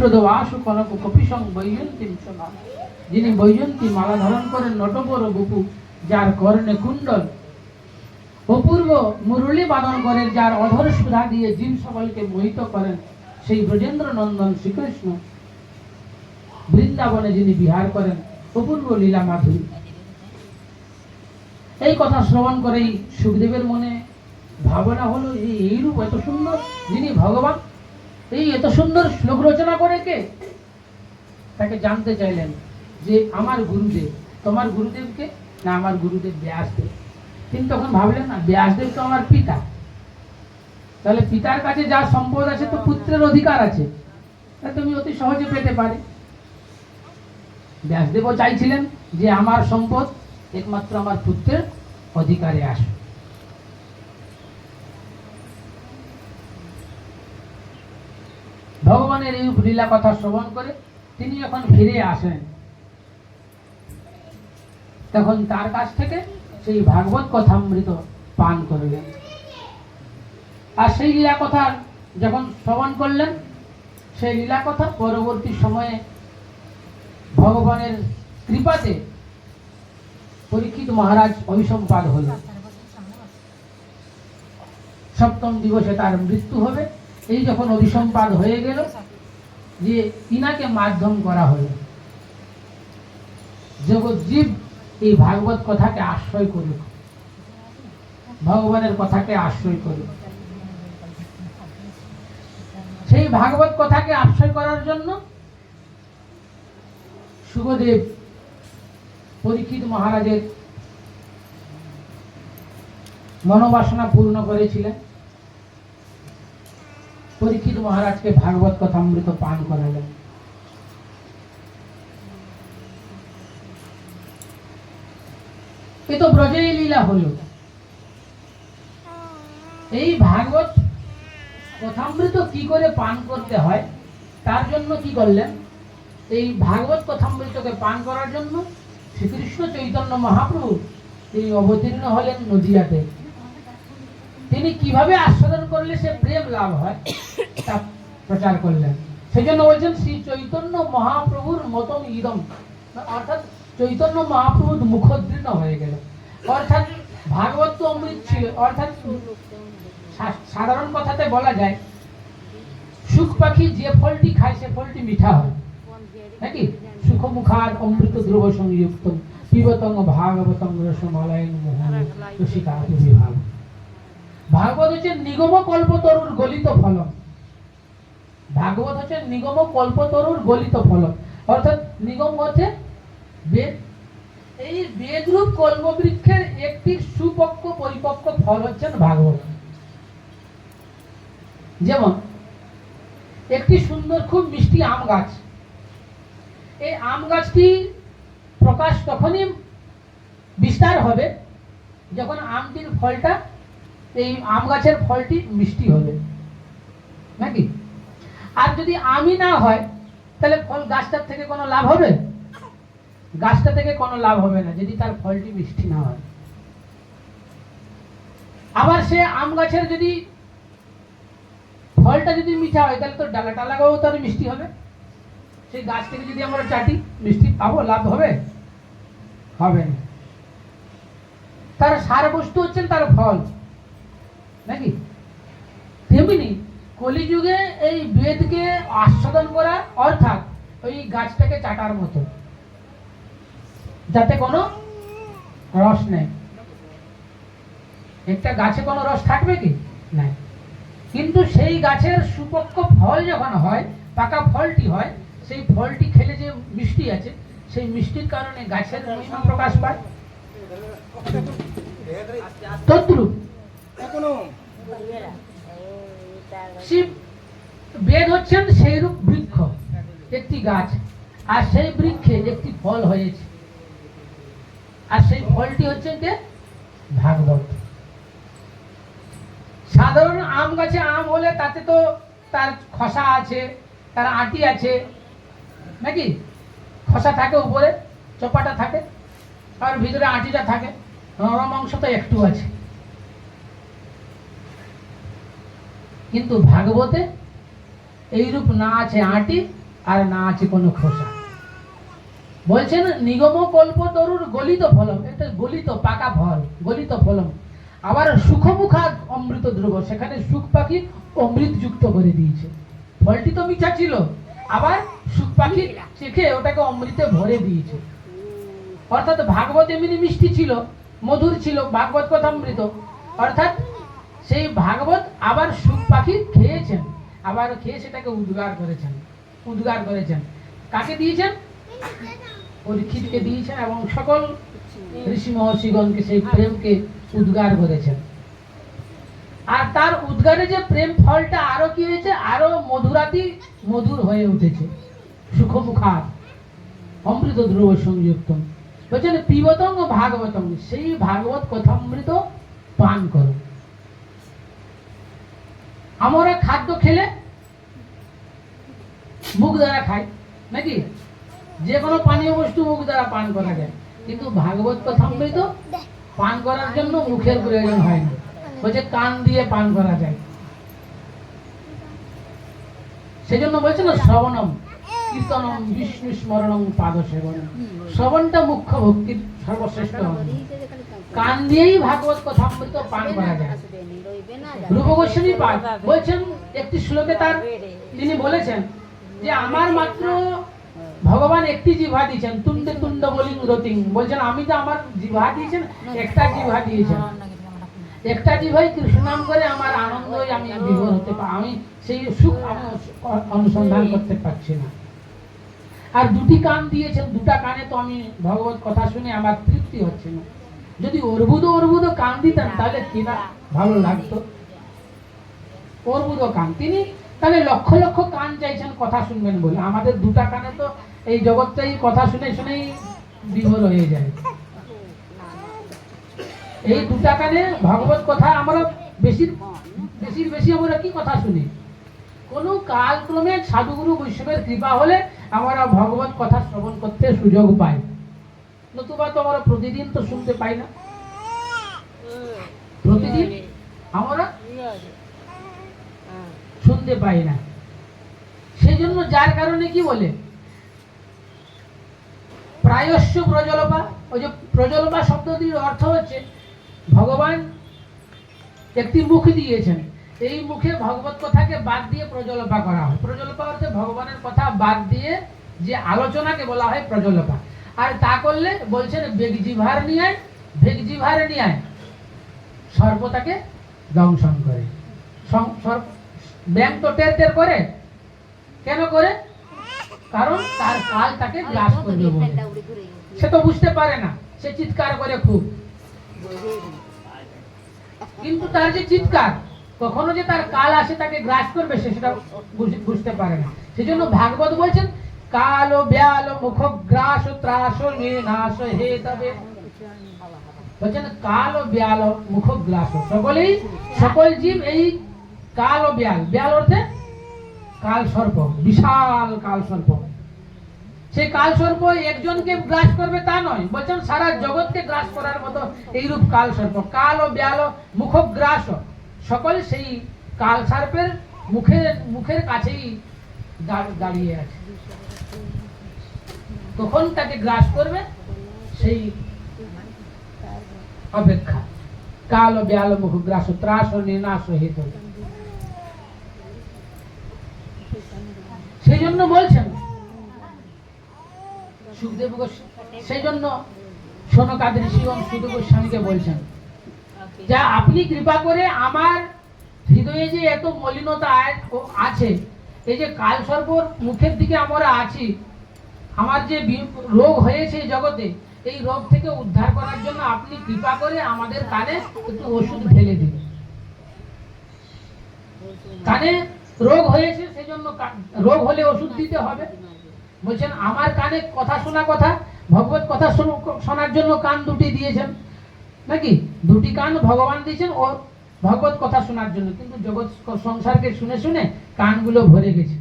প্রদবাসু কনক কপিসং যিনি বৈজন্তী মালা ধারণ করেন নটবর বপু যার কর্ণে কুণ্ডল। অপূর্ব মুরলী বাদন করেন, যার অধর সুধা দিয়ে জীব সকলকে মোহিত করেন সেই ব্রজেন্দ্র নন্দন শ্রীকৃষ্ণ। বৃন্দাবনে যিনি বিহার করেন অপূর্ব লীলা মাধুরী এই কথা শ্রবণ করেই সুখদেবের মনে ভাবনা হলো, এই এইরূপ এত সুন্দর, যিনি ভগবান এই এত সুন্দর শ্লোক রচনা করে কে? তাকে জানতে চাইলেন যে আমার গুরুদেব, তোমার গুরুদেবকে না, আমার গুরুদেব ব্যাসদেব। তিনি তখন ভাবলেন, না, ব্যাসদেব তো আমার পিতা। তাহলে পিতার কাছে যা সম্পদ আছে তো পুত্রের অধিকার আছে। তুমি অতি সহজে পেতে পারে। ব্যাসদেবও চাইছিলেন যে আমার সম্পদ একমাত্র আমার পুত্রের অধিকারে আসে ভগবানের এই লীলা কথা শ্রবণ করে তিনি যখন ফিরে আসেন। তখন তার কাছ থেকে সেই ভাগবত কথামৃত পান করলেন। আর সেই লীলা কথা যখন শ্রবণ করলেন, সেই লীলা কথা পরবর্তী সময়ে ভগবানের কৃপাতে পরীক্ষিত মহারাজ অভিসম্পাদ হল সপ্তম দিবসে তার মৃত্যু হবে। এই যখন অভিসম্পাদ হয়ে গেল, যে ইনাকে মাধ্যম করা হল। জগৎ জীব এই ভাগবত কথাকে আশ্রয় করুক। ভগবানের কথাকে আশ্রয় করুক। সেই ভাগবত কথাকে আশ্রয় করার জন্য শুভদেব পরীক্ষিত মহারাজের মনোবাসনা পূর্ণ করেছিলেন। পরীক্ষিত মহারাজকে ভাগবত কথামৃত পান করালেন। এ তো ব্রজেই লীলা হল। এই ভাগবত কথামৃত কি করে পান করতে হয়, তার জন্য কি করলেন? এই ভাগবত কথামৃতকে পান করার জন্য শ্রীকৃষ্ণ চৈতন্য মহাপ্রভু তিনি অবতীর্ণ হলেন নদিয়াতে। তিনি কীভাবে আস্বাদন করলে সে প্রেম লাভ হয়? প্রচার করলেন। সেই জন্য বলছেন শ্রী চৈতন্য মহাপ্রভুর মতম ইদম। অর্থাৎ চৈতন্য মহাপ্রভুর মুখোদ্দীর্ণ হয়ে গেল। অর্থাৎ ভাগবত তো অমৃত ছিল। অর্থাৎ সাধারণ কথাতে বলা যায়, সুখ পাখি যে ফলটি খায় সে ফলটি মিঠা হয়। নাকি? সুখ মুখার অমৃত দ্রব সংযুক্ত ভাগবতঙ্গ রসমালয়ন মোহন ভাগবত হচ্ছে নিগম কল্পতরুর গলিত ফলন ভাগবত হচ্ছে নিগম কল্পতরুর গলিত ফলন অর্থাৎ নিগম হচ্ছে বেদ। এই বেদরূপ কল্পবৃক্ষের একটি সুপক্ক পরিপক্ক ফল হচ্ছেন ভাগবত। যেমন, একটি সুন্দর খুব মিষ্টি আম গাছ। এই আম গাছটি প্রকাশ তখনই বিস্তার হবে যখন আমটির ফলটা, এই আম গাছের ফলটি মিষ্টি হবে। নাকি? আর যদি আমই না হয়, তাহলে ফল গাছটার থেকে কোনো লাভ হবে? গাছটা থেকে কোনো লাভ হবে না, যদি তার ফলটি মিষ্টি না হয়। আবার সে আম গাছের যদি ফলটা যদি মিঠা হয়, তাহলে তো ডালাটা লাগাও তার মিষ্টি হবে। সেই গাছ থেকে যদি আমরা চাটি মিষ্টি পাবো, লাভ হবে? হবে না। তার সার বস্তু হচ্ছেন তার ফল, নাকি? তেমনি কলিযুগে এই বেদকে আস্বাদন করা অর্থাৎ ওই গাছটাকে চাটার মতো। যাতে কোনো রস নেই। একটা গাছে কোনো রস থাকবে কি? নাই। কিন্তু সেই গাছের সুপক্ষ ফল যখন হয় পাকা ফলটি হয় সেই ফলটি খেলে যে মিষ্টি আছে সেই মিষ্টির কারণে গাছের মহিমা প্রকাশ পায়। তদ্রুপ। শিব বেদ হচ্ছেন সেইরূপ বৃক্ষ, একটি গাছ, আর সেই বৃক্ষে একটি ফল হয়েছে। আর সেই ফলটি হচ্ছে যে ভাগবত। সাধারণ আম গাছে আম হলে তাতে তো তার খসা আছে, তার আটি আছে, নাকি? খসা থাকে উপরে, চোপাটা থাকে, আর ভিতরে আটিটা থাকে নরম অংশ তো একটু আছে। কিন্তু ভাগবতে এইরূপ না আছে আটি আর না আছে কোনো খোসা। বলছেন, নিগম কল্প তরুর গলিত ফলম। এটা গলিত, পাকা ফল, গলিত ফলম। আবার সুখমুখা অমৃত ধ্রুব সেখানে সুখ পাখি অমৃত যুক্ত করে দিয়েছে। ফলটি তো মিঠা ছিল, আবার সুখ পাখি চেখে ওটাকে অমৃতে ভরে দিয়েছে। অর্থাৎ ভাগবত এমনি মিষ্টি ছিল, মধুর ছিল, ভাগবত কথামৃত। অর্থাৎ সেই ভাগবত আবার সুখ পাখি খেয়েছেন। আবার খেয়ে সেটাকে উদ্গার করেছেন। উদ্গার করেছেন। কাকে দিয়েছেন? পরীক্ষিতকে দিয়েছেন এবং সকল ঋষি মহর্ষিগণকে সেই প্রেমকে উদ্গার করেছেন। আর তার উদ্গারে যে প্রেম ফলটা আরও কি হয়েছে? আরও মধুরাতি মধুর হয়ে উঠেছে। সুখমুখার অমৃত ধ্রুব সংযুক্ত। বলছেন, পিবতং ও ভাগবতং সেই ভাগবত কথামৃত পান করো। আমরা খাদ্য খেলে মুখ দ্বারা খাই নাকি? যে কোনো পানীয় বস্তু মুখ দ্বারা পান করা যায়। কিন্তু ভাগবত কথামৃত পান করার জন্য মুখের প্রয়োজন হয় না। বলছে, কান দিয়ে পান করা যায়। সেজন্য বলছে না, শ্রবণম, কীর্তনম বিষ্ণু স্মরণম পাদ সেবনম শ্রবণটা মুখ্য ভক্তির সর্বশ্রেষ্ঠ। কান দিয়েই ভাগবত কথামৃত পান করা যায়। রূপ গোস্বামী পাঠ বলছেন, একটি শ্লোকে তার তিনি বলেছেন যে, আমার মাত্র ভগবান একটি জিভা দিয়েছেন তুন্ডে তুন্ড বলিং রতিং। বলছেন, আমি তো আমার জিভা দিয়েছেন, একটা জিভা দিয়েছেন। একটা জিভাই কৃষ্ণ নাম করে আমার আনন্দই আমি বিভোর হতে পারি আমি সেই সুখ আমি অনুসন্ধান করতে পারছি না। আর দুটি কান দিয়েছেন, দুটা কানে তো আমি ভগবত কথা শুনে আমার তৃপ্তি হচ্ছে না। যদি অর্বুদ অর্বুদ কান দিতেন তাহলে কিনা ভালো লাগতো। অর্বুদ কান তিনি তাহলে লক্ষ লক্ষ কান চাইছেন কথা শুনবেন বলে। আমাদের দুটা কানে তো এই জগৎটাই কথা শুনে শুনেই বিভোর হয়ে যায়। এই দুটা কানে ভগবত কথা আমরা বেশি বেশির বেশি আমরা কি কথা শুনি? কোন কালক্রমে সাধুগুরু বৈষ্ণবের কৃপা হলে আমরা ভগবত কথা শ্রবণ করতে সুযোগ পাই। নতুবা তো আমরা প্রতিদিন তো শুনতে পাই না। প্রতিদিন আমরা শুনতে পাই না। সেই জন্য যার কারণে কি বলে? প্রায়স্য প্রজলপা, ওই যে প্রজলপা শব্দটির অর্থ হচ্ছে ভগবান একটি মুখ দিয়েছেন। এই মুখে ভগবত কথাকে বাদ দিয়ে প্রজলপা করা হয়। প্রজলপা অর্থে ভগবানের কথা বাদ দিয়ে যে আলোচনাকে বলা হয় প্রজলপা। আর তা করলে বলছেন বেগজিভার নিয়ে ভেগজিভারে নিয়ে সর্প তাকে দংশন করে। সং- সর্প- ব্যাং তো টের টের করে। কেন করে? কারণ তার কাল তাকে গ্রাস করবে সে তো বুঝতে পারে না সে চিৎকার করে খুব। কিন্তু তার যে চিৎকার কখনো যে তার কাল আসে তাকে গ্রাস করবে সে সেটা বুঝ- বুঝতে পারে না। সেজন্য ভাগবত বলছেন কালো ব্যাল মুখ গ্রাস ত্রাস নাশ হে তবে বলছেন কাল ও ব্যাল মুখ গ্রাস সকলেই সকল জীব এই কাল ও ব্যাল ব্যাল অর্থে কাল সর্প বিশাল কাল সর্প সেই কাল সর্প একজনকে গ্রাস করবে তা নয় বলছেন সারা জগৎকে গ্রাস করার মতো এইরূপ কাল সর্প কাল ও ব্যাল মুখ গ্রাস সকল সেই কাল সর্পের মুখের মুখের কাছেই দাঁড়িয়ে আছে কখন তাকে গ্রাস করবে? সেই অপেক্ষা। কাল ব্যাল মুখ গ্রাস ত্রাস ও নির্নাশ হিত সেই জন্য বলছেন, সুখদেব সেই জন্য সোনকাদ ঋষি সুখদেব গোস্বামীকে বলছেন, যা আপনি কৃপা করে আমার হৃদয়ে যে এত মলিনতা আছে, এই যে কাল সর্বর মুখের দিকে আমরা আছি আমার যে রোগ হয়েছে জগতে, এই রোগ থেকে উদ্ধার করার জন্য আপনি কৃপা করে আমাদের কানে একটু ওষুধ ঢেলে দিন। কানে রোগ হয়েছে সেই জন্য রোগ হলে ওষুধ দিতে হবে। বলছেন, আমার কানে কথা শোনা কথা, ভগবত কথা শোনো- শোনার জন্য কান দুটি দিয়েছেন। নাকি? দুটি কান ভগবান দিয়েছেন ও ভগবত কথা শোনার জন্য। কিন্তু জগৎ সংসারকে শুনে শুনে কানগুলো ভরে গেছে।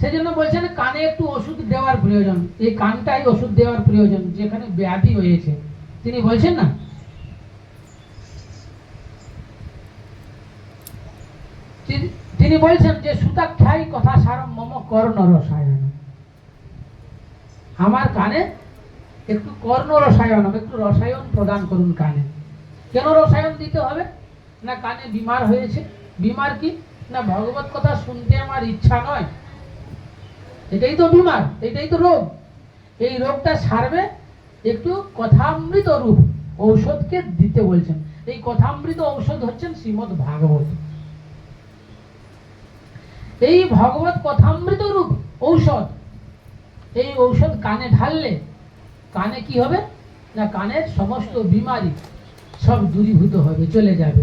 সেজন্য বলছেন, কানে একটু ওষুধ দেওয়ার প্রয়োজন। এই কানটাই ওষুধ দেওয়ার প্রয়োজন, যেখানে ব্যাধি হয়েছে তিনি বলছেন না? তিনি- বলছেন যে সুতাক্ষাই কথা সারম মম কর্ণ রসায়ন আমার কানে একটু কর্ণ রসায়ন একটু রসায়ন প্রদান করুন কানে। কেন রসায়ন দিতে হবে? না কানে বিমার হয়েছে। বিমার কি? না ভগবত কথা শুনতে আমার ইচ্ছা নয়। এটাই তো বিমার এটাই তো রোগ। এই রোগটা সারবে একটু কথামৃত রূপ, ঔষধকে দিতে বলছেন। এই কথামৃত ঔষধ হচ্ছেন শ্রীমদ ভাগবত এই ভগবত কথামৃত রূপ ঔষধ, এই ঔষধ কানে ঢাললে কানে কি হবে? না, কানের সমস্ত বিমারি সব দূরীভূত হবে, চলে যাবে।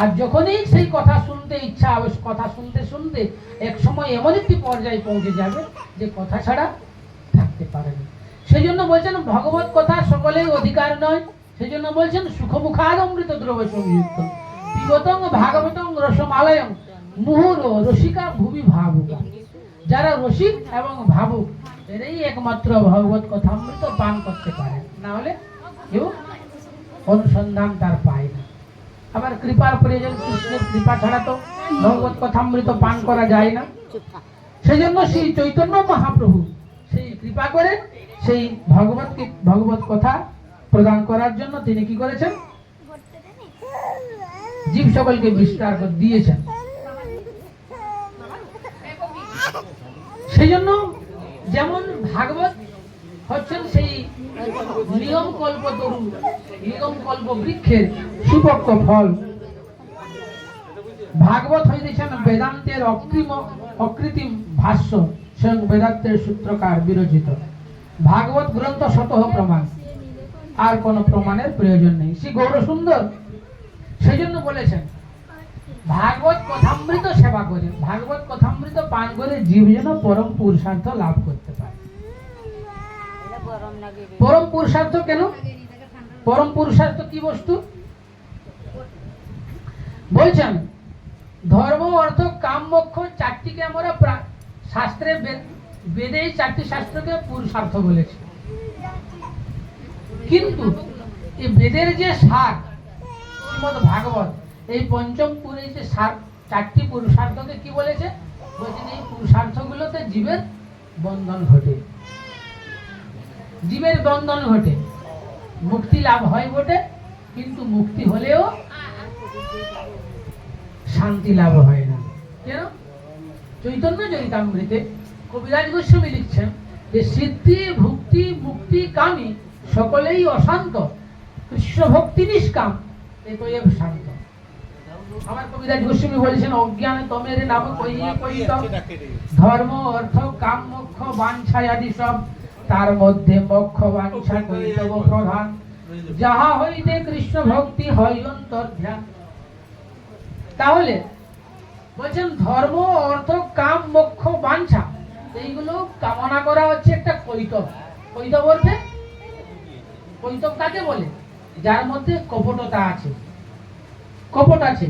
আর যখনই সেই কথা শুনতে ইচ্ছা হবে, কথা শুনতে শুনতে এক সময় এমন একটি পর্যায়ে পৌঁছে যাবে যে কথা ছাড়া থাকতে পারে না। সেই জন্য বলছেন, ভগবত কথা সকলেই অধিকার নয়। সেই জন্য বলছেন সুখমুখাদ অমৃত দ্রব্য সংযুক্ত পিবতং ভাগবতং, রসমালয়ং মুহুর রসিকা ভূমি ভাবুকা। যারা রসিক এবং ভাবুক, এরাই একমাত্র ভগবত কথা অমৃত পান করতে পারে। না হলে কেউ অনুসন্ধান তার পায় না। আবার কৃপার প্রয়োজন কৃষ্ণের কৃপা ছাড়া তো ভগবত কথামৃত পান করা যায় না। সেই জন্য সেই চৈতন্য মহাপ্রভু সেই কৃপা করে সেই ভগবত ভগবত কথা প্রদান করার জন্য তিনি কি করেছেন? জীব সকলকে বিস্তার দিয়েছেন। সেই জন্য যেমন ভাগবত হচ্ছেন সেই নিয়ম কল্প তরু নিয়ম কল্প বৃক্ষের সুপক্ষ ফল। ভাগবত হইতেছেন বেদান্তের অকৃম, অকৃত্রিম ভাষ্য, স্বয়ং বেদান্তের সূত্রকার বিরচিত। ভাগবত গ্রন্থ শতহ প্রমাণ। আর কোনো প্রমাণের প্রয়োজন নেই। শ্রী গৌর সুন্দর সেই জন্য বলেছেন, ভাগবত কথামৃত সেবা করে, ভাগবত কথামৃত পান করে জীব যেন পরম পুরুষার্থ লাভ পারে পরম পুরুষার্থ কেন? পরম পুরুষার্থ কি বস্তু? বলছেন, ধর্ম অর্থ কাম মোক্ষ চারটিকে আমরা শাস্ত্রে বেদে এই চারটি শাস্ত্রকে পুরুষার্থ বলেছে। কিন্তু এই বেদের যে সার, শ্রীমদ ভাগবত, এই পঞ্চম পুরী যে সার, চারটি পুরুষার্থকে কি বলেছে? বলছেন এই পুরুষার্থগুলোতে জীবের বন্ধন ঘটে। জীবের বন্ধন ঘটে। মুক্তি লাভ হয় বটে কিন্তু মুক্তি হলেও শান্তি লাভ হয় না। কেন? চৈতন্য চরিতামৃতে কবিরাজ গোস্বামী লিখছেন যে সিদ্ধি ভুক্তি মুক্তি কামী সকলেই অশান্ত কৃষ্ণ ভক্তি নিষ্কাম এতএব শান্ত। আমার কবিরাজ গোস্বামী বলেছেন অজ্ঞান তমের নাম কহিয়ে কহিত ধর্ম অর্থ কাম মোক্ষ বাঞ্ছা আদি সব তার মধ্যে মোক্ষ বাঞ্ছা করিতব প্রধান। যাহা হইতে কৃষ্ণ ভক্তি হয় অন্তর ধ্যান। তাহলে বলছেন ধর্ম অর্থ কাম মোক্ষ বাঞ্ছা এইগুলো কামনা করা হচ্ছে একটা কৈতব। কৈতব অর্থে কৈতব কাকে বলে? যার মধ্যে কপটতা আছে। কপট আছে।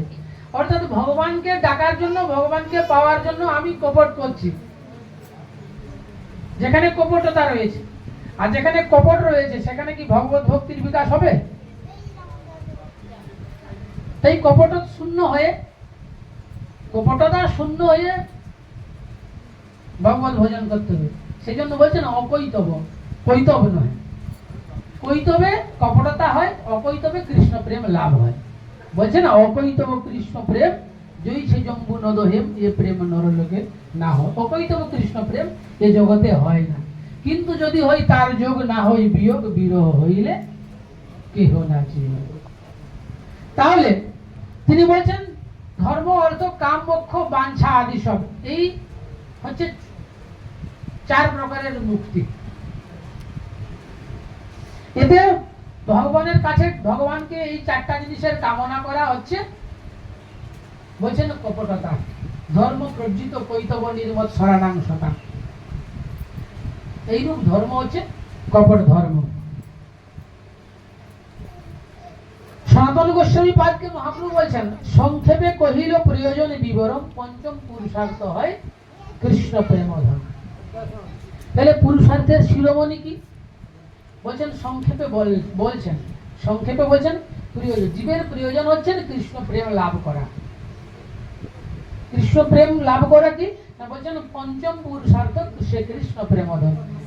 অর্থাৎ ভগবানকে ডাকার জন্য ভগবানকে পাওয়ার জন্য আমি কপট করছি। যেখানে কপটতা রয়েছে। আর যেখানে কপট রয়েছে, সেখানে কি ভগবত ভক্তির বিকাশ হবে? তাই কপট শূন্য হয়ে, কপটতা শূন্য হয়ে ভগবত ভোজন করতে হবে। সেই জন্য বলছেন অকৈতব কৈতব নয়। কৈতবে কপটতা হয় অকৈতবে কৃষ্ণ প্রেম লাভ হয়। বলছে না অকৈতব কৃষ্ণ প্রেম জয়ী সে জম্বু নদ হেম, এ প্রেম নরলোকে না হয় অকৈতব কৃষ্ণ প্রেম এ জগতে হয় না। কিন্তু যদি হয়, তার যোগ না হই বিয়োগ বিরহ হইলে কেহ না তাহলে তিনি বলছেন, ধর্ম, অর্থ, কাম, মোক্ষ, বাঞ্ছা আদি সব, এই হচ্ছে চার প্রকারের মুক্তি। এতে ভগবানের কাছে, ভগবানকে এই চারটা জিনিসের কামনা করা হচ্ছে। বলছেন কপটতা, ধর্ম প্রজ্জিত কৈতব নির্মত সরানাং শতা। এইরূপ ধর্ম হচ্ছে কপট ধর্ম। সনাতন গোস্বামী পাদকে মহাপ্রভু বলছেন, সংক্ষেপে কহিল প্রয়োজন বিবরণ পঞ্চম পুরুষার্থ হয় কৃষ্ণ প্রেম ধর্ম তাহলে পুরুষার্থের শিরোমণি কি? বলছেন, সংক্ষেপে বল- বলছেন, সংক্ষেপে বলছেন প্রয়োজন জীবের প্রয়োজন হচ্ছেন কৃষ্ণ প্রেম লাভ করা। কৃষ্ণ প্রেম লাভ করা কি? না বলছেন পঞ্চম পুরুষার্থ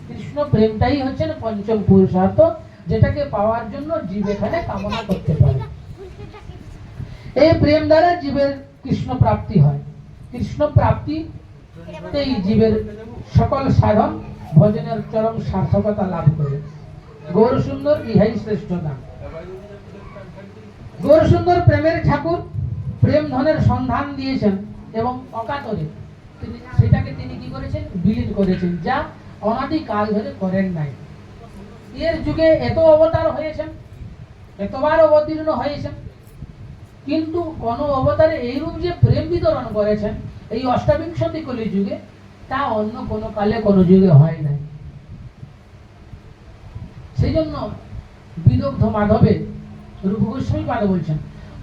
কৃষ্ণ প্রেমটাই হচ্ছে না পঞ্চম পুরুষার্থ, যেটাকে পাওয়ার জন্য জীব এখানে কামনা করতে পারে। এই প্রেম দ্বারা জীবের কৃষ্ণ প্রাপ্তি হয়। কৃষ্ণ প্রাপ্তি এই জীবের সকল সাধন, ভজনের চরম সার্থকতা লাভ করে। গৌর সুন্দর ইহাই শ্রেষ্ঠ নাম। গৌর সুন্দর প্রেমের ঠাকুর প্রেম ধনের সন্ধান দিয়েছেন এবং অকাতরে তিনি সেটাকে তিনি কি করেছেন? বিলীন করেছেন। যা অনাদি কাল ধরে করেন নাই। এর যুগে এত অবতার হয়েছেন, এতবার অবতীর্ণ হয়েছেন, কিন্তু কোন অবতারে এইরূপ যে প্রেম বিতরণ করেছেন, এই অষ্টাবিংশতি কলি যুগে, তা অন্য কোন কালে কোন যুগে হয় নাই। সেই জন্য বিদগ্ধ মাধবে রূপ গোস্বামী পাদ বলছেন,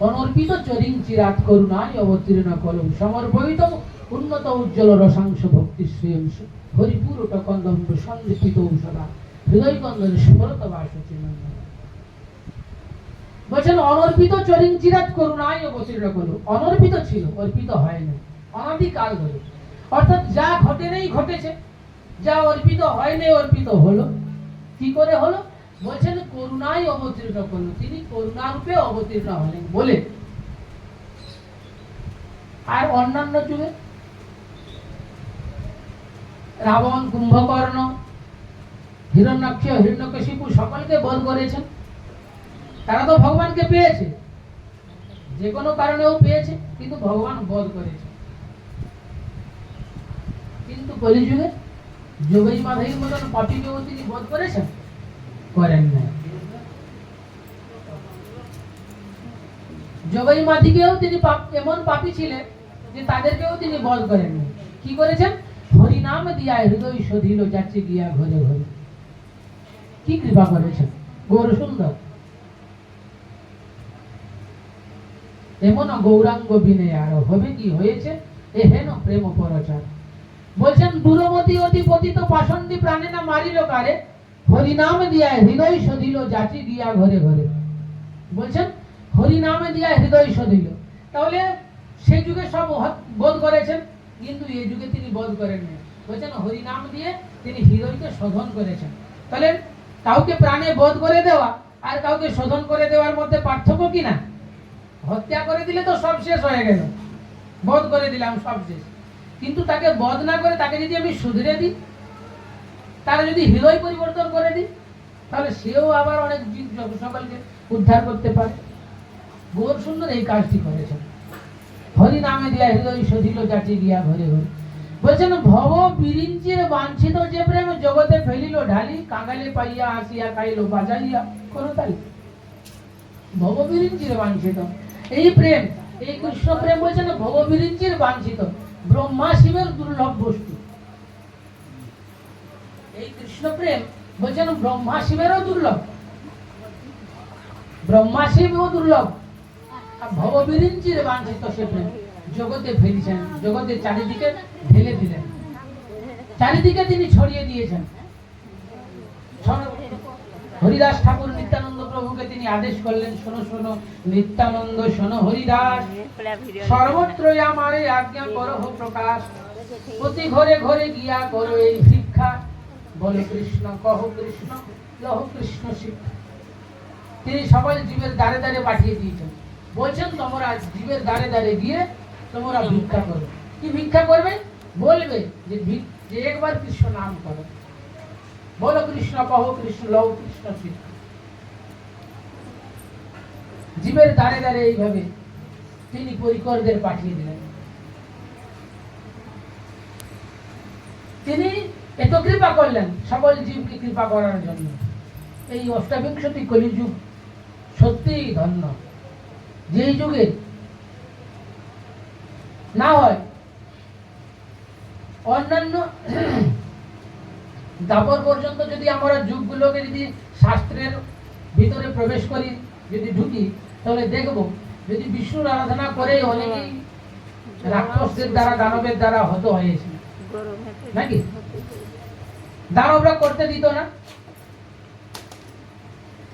অনর্পিত চরিং চিরাত করুণায় অবতীর্ণ কলম সমর্পিত উন্নত উজ্জ্বল রসাংশ ভক্তি শ্রেয়ংশ হরিপুরট কন্দম্ব সন্দীপিত ঔষধা হৃদয় কন্দরে স্মরত বাস বলছেন, অনর্পিত চরিং চিরাত করুণায় অবতীর্ণ করু। অনর্পিত ছিল, অর্পিত হয় না অনাদিকাল ধরে। অর্থাৎ যা ঘটে নেই ঘটেছে, যা অর্পিত হয় নাই অর্পিত হলো। কি করে হলো? বলছেন, করুণায় অবতীর্ণ করল তিনি করুণারূপে অবতীর্ণ হলেন বলে। আর অন্যান্য যুগে রাবণ, কুম্ভকর্ণ, হিরণ্যাক্ষ, হিরণ্যকশিপু সকলকে বধ করেছেন। তারা তো ভগবানকে পেয়েছে। যে কোনো কারণেও পেয়েছে, কিন্তু ভগবান বধ করেছে। কিন্তু কলিযুগে যোগী মাধবীর মতন পাপীকেও তিনি বধ করেছেন? করেন না। যোগী মাধিকেও তিনি এমন পাপী ছিলেন যে তাদেরকেও তিনি বধ করেননি। কি করেছেন? হরিনাম দিয়া হৃদয় শোধিল যাচ্ছে গিয়া ঘরে ঘরে। কি কৃপা করেছেন? গৌর সুন্দর। এমন গৌরাঙ্গ বিনে আর হবে কি হয়েছে? এ হেন প্রেম পরচার। বলছেন দূরমতি অতি পতিত পাষণ্ডী প্রাণে না মারিল কারে? হরিনাম দিয়া হৃদয় সদিল যাচি গিয়া ঘরে ঘরে। বলছেন, হরিনামে দিয়া হৃদয় সদিল তাহলে সেই যুগে সব বোধ করেছেন? কিন্তু এই যুগে তিনি বোধ করেননি। বলছেন হরিনাম দিয়ে তিনি হৃদয়কে শোধন করেছেন। তাহলে কাউকে প্রাণে বোধ করে দেওয়া আর কাউকে শোধন করে দেওয়ার মধ্যে পার্থক্য কি না? হত্যা করে দিলে তো সব শেষ হয়ে গেল। বধ করে দিলাম, সব শেষ। কিন্তু তাকে বধ না করে তাকে যদি আমি শুধরে দিই, তার যদি হৃদয় পরিবর্তন করে দিই, তাহলে সেও আবার অনেক জীব সকলকে উদ্ধার করতে পারে। গৌর সুন্দর এই কাজটি করেছেন। হরি নামে দিয়া হৃদয় সধিল যাচি গিয়া ঘরে ঘরে। বলছেন, ভব বিরিঞ্চির বাঞ্ছিত যে প্রেম জগতে ফেলিল ঢালি, কাঙালে পাইয়া আসিয়া খাইল বাজাইয়া। করতালি ভব বিরিঞ্চির বাঞ্ছিত। এই প্রেম, এই কৃষ্ণ প্রেম বলছেন, ভব বিরিঞ্চির বাঞ্ছিত। ব্রহ্মা শিবের দুর্লভ বস্তু। এই কৃষ্ণ প্রেম বলছেন, ব্রহ্মা শিবেরও দুর্লভ। ব্রহ্মা শিবও দুর্লভ। আর ভববিরিঞ্চির বাঞ্ছিত সে প্রেম। জগতে ফেলিছেন, জগতে চারিদিকে ঢেলে দিলেন। চারিদিকে তিনি ছড়িয়ে দিয়েছেন। হরিদাস ঠাকুর নিত্যানন্দ প্রভুকে তিনি আদেশ করলেন, শোনো শোনো, নিত্যানন্দ, শোনো, হরিদাস, সর্বত্রই আমারে আজ্ঞা করো প্রকাশ। প্রতি ঘরে ঘরে গিয়া করো এই শিক্ষা বলে কৃষ্ণ, কহ কৃষ্ণ, লহ কৃষ্ণ শিক্ষা। তিনি সকল জীবের দ্বারে দ্বারে পাঠিয়ে দিয়েছেন। বলছেন, তোমরা জীবের দ্বারে দ্বারে গিয়ে তোমরা ভিক্ষা করো কি ভিক্ষা করবে? বলবে যে যে একবার কৃষ্ণ নাম করো। বলো কৃষ্ণ, কহ কৃষ্ণ লহ কৃষ্ণ শিক্ষা জীবের দ্বারে দ্বারে এইভাবে তিনি পরিকরদের পাঠিয়ে দিলেন। তিনি এত কৃপা করলেন সকল জীবকে কৃপা করার জন্য। এই অষ্টাবিংশতি কলিযুগ সত্যিই ধন্য। যেই যুগে না হয়। অন্যান্য দাপর পর্যন্ত যদি আমরা যুগগুলোকে যদি শাস্ত্রের ভিতরে প্রবেশ করি যদি ঢুকি তাহলে দেখব যদি বিষ্ণুর আরাধনা করে অনেকেই রাক্ষসদের দ্বারা দানবের দ্বারা হত হয়েছে। নাকি? দানবরা করতে দিত না।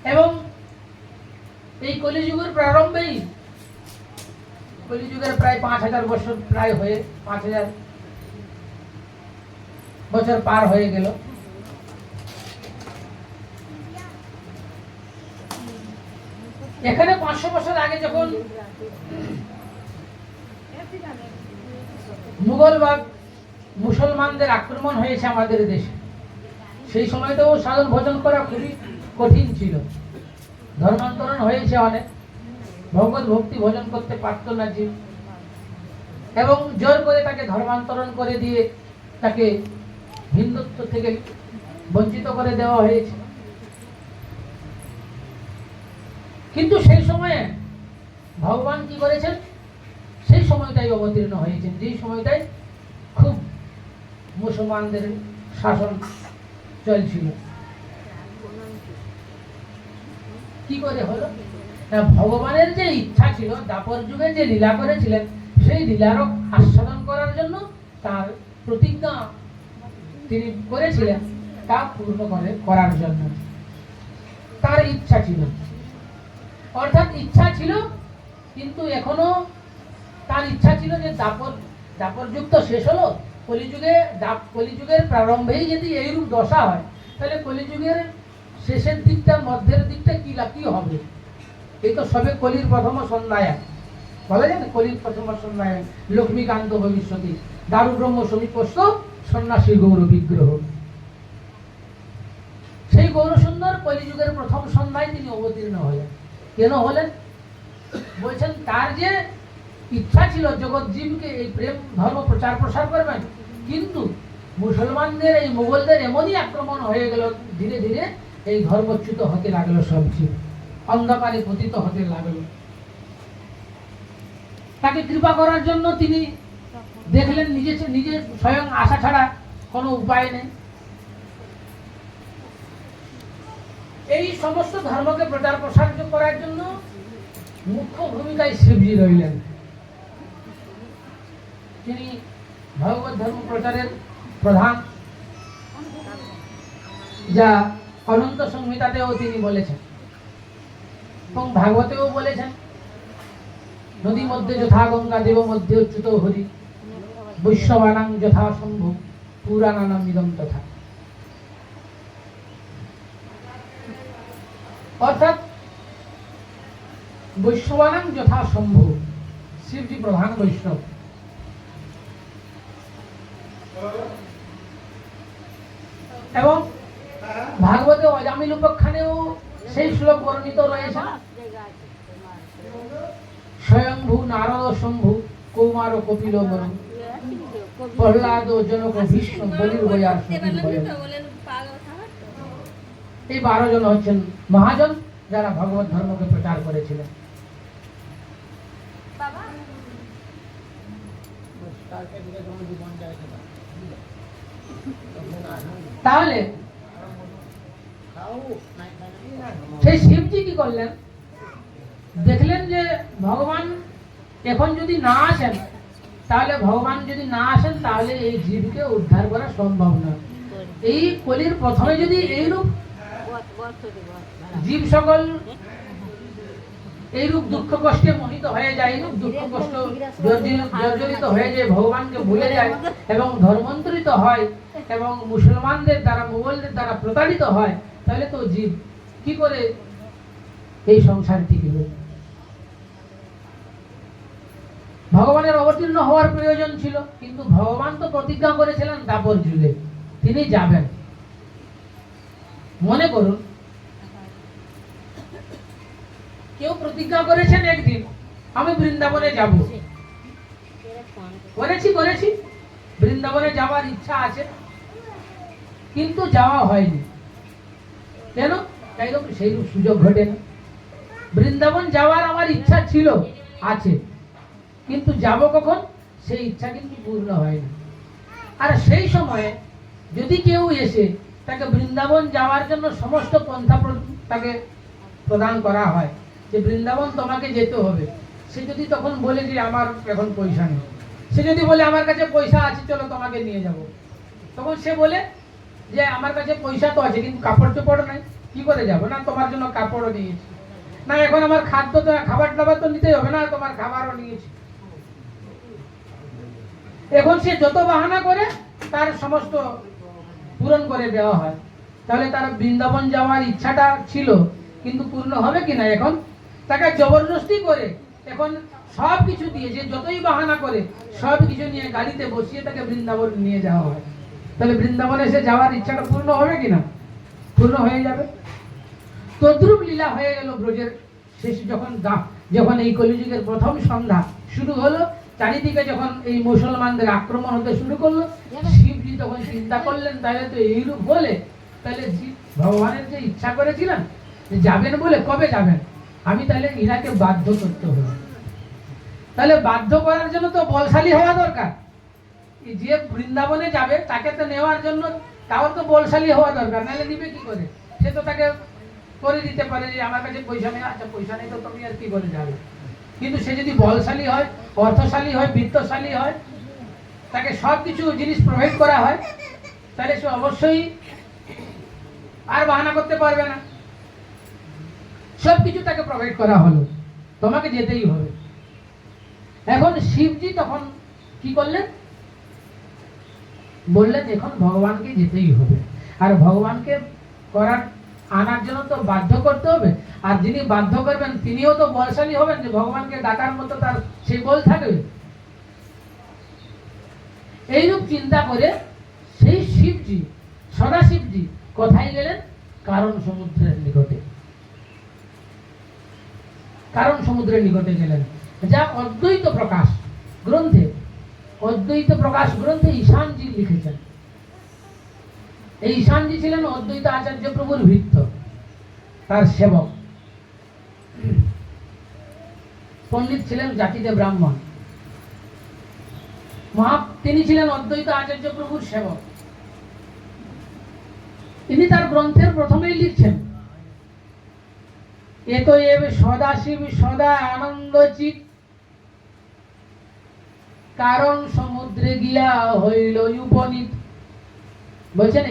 এবং এই কলিযুগের প্রারম্ভেই কলিযুগের প্রায় পাঁচ হাজার বছর প্রায় হয়ে, পাঁচ হাজার বছর পার হয়ে গেল। এখানে পাঁচশো বছর আগে যখন মুঘল বা মুসলমানদের আক্রমণ হয়েছে আমাদের দেশে, সেই সময়তেও সাধন ভোজন করা খুবই কঠিন ছিল। ধর্মান্তরণ হয়েছে অনেক। ভগবত ভক্তি ভোজন করতে পারত না জীব এবং জোর করে তাকে ধর্মান্তরণ করে দিয়ে তাকে হিন্দুত্ব থেকে বঞ্চিত করে দেওয়া হয়েছে। কিন্তু সেই সময়ে ভগবান কি করেছেন? সেই সময়টাই অবতীর্ণ হয়েছেন, যেই সময়টাই খুব মুসলমানদের শাসন চলছিল। কি করে হলো? ভগবানের যে ইচ্ছা ছিল, দাপর যুগে যে লীলা করেছিলেন, সেই লীলারও আস্বাদন করার জন্য তার প্রতিজ্ঞা তিনি করেছিলেন, তা পূর্ণ করে, করার জন্য। তার ইচ্ছা ছিল। অর্থাৎ ইচ্ছা ছিল, কিন্তু এখনও তার ইচ্ছা ছিল যে দাপর দাপর যুগ তো শেষ হলো, কলিযুগে দাপ, কলিযুগের প্রারম্ভেই যদি এইরূপ দশা হয়, তাহলে কলিযুগের শেষের দিকটা, মধ্যের দিকটা কি কি হবে? এই তো সবে কলির প্রথম সন্ধ্যায় বলা যায় না কলির প্রথম সন্ধ্যায় লক্ষ্মীকান্ত ভবিষ্যতি দারু ব্রহ্ম সমীপস্থ সন্ন্যাসী গৌর বিগ্রহ। সেই গৌরসুন্দর কলিযুগের প্রথম সন্ধ্যায় তিনি অবতীর্ণ হলেন। কেন হলেন? বলছেন, তার যে ইচ্ছা ছিল জগৎ জীবকে এই প্রেম, ধর্ম প্রচার প্রসার করবেন, কিন্তু মুসলমানদের, এই মুঘলদের এমনই আক্রমণ হয়ে গেল, ধীরে ধীরে এই ধর্মচ্যুত হতে লাগল সব অন্ধকারে পতিত হতে লাগল। তাকে কৃপা করার জন্য তিনি দেখলেন নিজে নিজে স্বয়ং আশা ছাড়া কোনো উপায় নেই। এই সমস্ত ধর্মকে প্রচার প্রসার করার জন্য মুখ্য ভূমিকায় শিবজি রইলেন। তিনি ভগবত ধর্ম প্রচারের প্রধান, যা অনন্ত সংহিতাতেও তিনি বলেছেন। এবং ভাগবতেও বলেছেন, নদী মধ্যে যথা গঙ্গা, দেব মধ্যে উচ্যুত হরি বৈষ্ণবানাং যথা সম্ভব, পুরাণানাম ইদম তথা। অর্থাৎ বৈষ্ণবানাং যথা সম্ভব, শিবজি প্রধান বৈষ্ণব। এবং ভাগবতে অজামিল উপাখ্যানেও সেই শ্লোক বর্ণিত রয়েছে। স্বয়ংভূ নারদ শম্ভু, কৌমার কপিল বরু, প্রহ্লাদ জনক ভীষ্ম বলির বয়ার এই বারো জন হচ্ছেন মহাজন, যারা ভগবত ধর্মকে প্রচার করেছিলেন। তাহলে সেই শিবজি কি করলেন? দেখলেন যে ভগবান এখন যদি না আসেন, তাহলে ভগবান যদি না আসেন, তাহলে এই জীবকে উদ্ধার করা সম্ভব না এই কলির প্রথমে যদি এইরূপ জীব সকল এইরূপ দুঃখ কষ্টে মোহিত হয়ে যায়, এইরূপ দুঃখ কষ্ট জর্জরিত- হয়ে যায় ভগবানকে ভুলে যায় এবং ধর্মান্তরিত হয় এবং মুসলমানদের দ্বারা, মোগলদের দ্বারা প্রতারিত হয়, তাহলে তো জীব কি করে? এই সংসার টিকবে ভগবানের অবতীর্ণ হওয়ার প্রয়োজন ছিল, কিন্তু ভগবান তো প্রতিজ্ঞা করেছিলেন দাপর যুগে, তিনি যাবেন। মনে করুন, কেউ প্রতিজ্ঞা করেছেন একদিন, আমি বৃন্দাবনে যাব। করেছি করেছি, বৃন্দাবনে যাওয়ার ইচ্ছা আছে, কিন্তু যাওয়া হয়নি। কেন? তাই সেই সুযোগ ঘটে না। বৃন্দাবন যাওয়ার আমার ইচ্ছা ছিল, আছে। কিন্তু যাব কখন? সেই ইচ্ছা কিন্তু পূর্ণ হয়নি আর সেই সময়ে যদি কেউ এসে তাকে বৃন্দাবন যাওয়ার জন্য সমস্ত পন্থা তাকে প্রদান করা হয়, যে বৃন্দাবন তোমাকে যেতে হবে, সে যদি তখন বলে যে আমার এখন পয়সা নেই, সে যদি বলে আমার কাছে পয়সা আছে, চলো তোমাকে নিয়ে যাব। তখন সে বলে যে আমার কাছে পয়সা তো আছে, কিন্তু কাপড় চোপড় নাই। কি করে যাব? না, তোমার জন্য কাপড়ও নিয়েছি। না, এখন আমার খাদ্য তো, খাবার দাবার তো নিতেই হবে না, তোমার খাবারও নিয়েছি। এখন সে যত বাহানা করে, তার সমস্ত পূরণ করে দেওয়া হয়। তাহলে তার বৃন্দাবন যাওয়ার ইচ্ছাটা ছিল, কিন্তু পূর্ণ হবে কিনা এখন? তাকে জবরদস্তি করে এখন সব কিছু দিয়ে, যে যতই বাহানা করে সব কিছু নিয়ে গাড়িতে বসিয়ে তাকে বৃন্দাবন নিয়ে যাওয়া হয়। তাহলে বৃন্দাবনে এসে যাওয়ার ইচ্ছাটা পূর্ণ হবে কিনা? পূর্ণ হয়ে যাবে। তদ্রুপ লীলা হয়ে গেল ব্রজের শেষ যখন যখন এই কলিযুগের প্রথম সন্ধ্যা শুরু হলো, চারিদিকে যখন এই মুসলমানদের আক্রমণ হতে শুরু করল শিবজি তখন চিন্তা করলেন, তাহলে তো এইরূপ হলে, তাহলে ভগবানের যে ইচ্ছা করেছিলেন যাবেন বলে কবে যাবেন? আমি তাহলে ইনাকে বাধ্য করতে হবে তাহলে বাধ্য করার জন্য তো বলশালী হওয়া দরকার। যে বৃন্দাবনে যাবে, তাকে তো নেওয়ার জন্য তাও তো বলশালী হওয়া দরকার, নাহলে নিবে কি করে? সে তো তাকে করে দিতে পারে যে আমার কাছে পয়সা নেই আচ্ছা পয়সা নেই তো তুমি আর কি করে যাবে? কিন্তু সে যদি বলশালী হয়, অর্থশালী হয়, বিত্তশালী হয়, তাকে সব কিছু জিনিস প্রোভাইড করা হয়, তাহলে সে অবশ্যই আর বাহানা করতে পারবে না। সব কিছু তাকে প্রোভাইড করা হলো, তোমাকে যেতেই হবে। এখন শিবজি তখন কি করলেন? বললেন, এখন ভগবানকে যেতেই হবে। আর ভগবানকে করার, আনার জন্য তো বাধ্য করতে হবে। আর যিনি বাধ্য করবেন, তিনিও তো বলশালী হবেন যে ভগবানকে ডাকার মতো তার সেই বল থাকবে। এইরূপ চিন্তা করে সেই শিবজি সদা শিবজি কোথায় গেলেন? কারণ সমুদ্রের নিকটে। কারণ সমুদ্রের নিকটে গেলেন। যা অদ্বৈত প্রকাশ গ্রন্থে অদ্বৈত প্রকাশ গ্রন্থে ঈশানজি লিখেছেন। এই ঈশানজি ছিলেন অদ্বৈত আচার্য প্রভুর ভিত্ত তার সেবক। পণ্ডিত ছিলেন জাতিতে ব্রাহ্মণ। মহা, তিনি ছিলেন অদ্বৈত আচার্য প্রভুর সেবক। তিনি তার গ্রন্থের প্রথমেই লিখছেন এত এব সদাশিব সদা আনন্দ চিত কারণ সমুদ্রে গিয়া হইল উপনীত। বলছেন